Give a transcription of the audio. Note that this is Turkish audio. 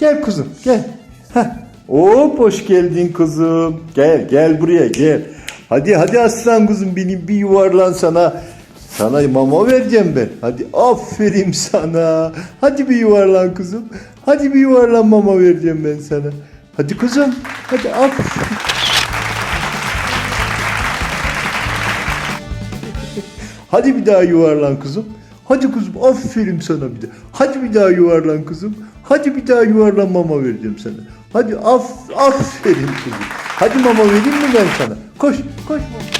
Gel kuzum gel. Heh. Hop hoş geldin kuzum. Gel gel buraya gel. Hadi hadi aslan kuzum benim bir yuvarlan sana. Sana mama vereceğim ben. Hadi aferin sana. Hadi bir yuvarlan kuzum. Hadi bir yuvarlan mama vereceğim ben sana. Hadi kuzum. Hadi aferin. Hadi bir daha yuvarlan kızım. Hadi kuzum aferin sana bir de. Hadi bir daha yuvarlan kızım. Hadi bir daha yuvarlan mama vereceğim sana. Hadi af, aferin kızım. Hadi mama vereyim mi ben sana? Koş koş. mama.